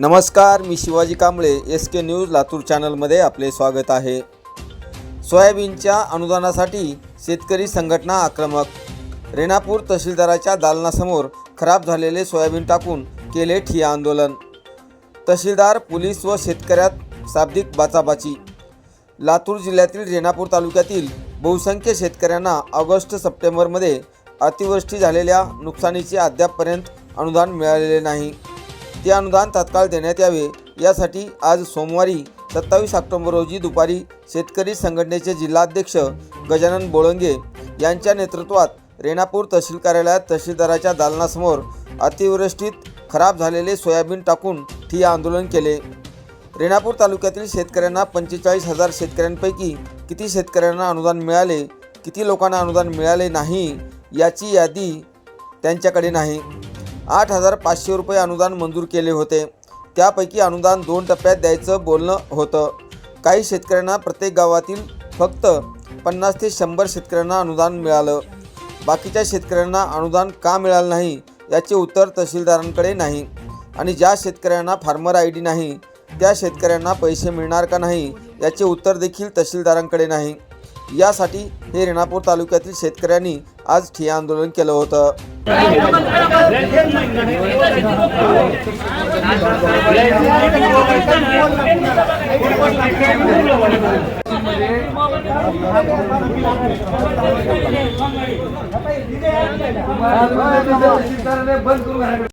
नमस्कार मी Shivaji Kamble S K news Latur चॅनलमध्ये आपले स्वागत आहे. सोयाबीनच्या अनुदानासाठी शेतकरी संघटना आक्रमक. रेणापूर तहसीलदाराच्या दालनासमोर खराब झालेले सोयाबीन टाकून केले ठिया आंदोलन. तहसीलदार पोलीस व शेतकऱ्यात शाब्दिक बाचाबाची. लातूर जिल्ह्यातील रेणापूर तालुक्यातील बहुसंख्य शेतकऱ्यांना ऑगस्ट सप्टेंबरमध्ये अतिवृष्टी झालेल्या नुकसानीचे अद्यापपर्यंत अनुदान मिळालेले नाही. ते अनुदान तात्काळ देण्यात यावे. यासाठी आज सोमवारी सत्तावीस ऑक्टोबर रोजी दुपारी शेतकरी संघटनेचे जिल्हाध्यक्ष गजानन बोळंगे यांच्या नेतृत्वात रेणापूर तहसील कार्यालयात तहसीलदाराच्या दालनासमोर अतिवृष्टीत खराब झालेले सोयाबीन टाकून ठिय्या आंदोलन केले. रेणापूर तालुक्यातील शेतकऱ्यांना पंचेचाळीस हजार शेतकऱ्यांपैकी किती शेतकऱ्यांना अनुदान मिळाले किती लोकांना अनुदान मिळाले नाही याची यादी त्यांच्याकडे नाही. आठ हजार पाचशे रुपये अनुदान मंजूर केले होते. त्यापैकी अनुदान दोन टप्प्यात द्यायचं बोलणं होतं. काही शेतकऱ्यांना प्रत्येक गावातील फक्त पन्नास ते शंभर शेतकऱ्यांना अनुदान मिळालं. बाकीच्या शेतकऱ्यांना अनुदान का मिळालं नाही याचे उत्तर तहसीलदारांकडे नाही. आणि ज्या शेतकऱ्यांना फार्मर आय डी नाही त्या शेतकऱ्यांना पैसे मिळणार का नाही याचे उत्तर देखील तहसीलदारांकडे नाही. यासाठी हे रेणापूर तालुक्यातील शेतकऱ्यांनी आज ठिय्या आंदोलन केलं होतं.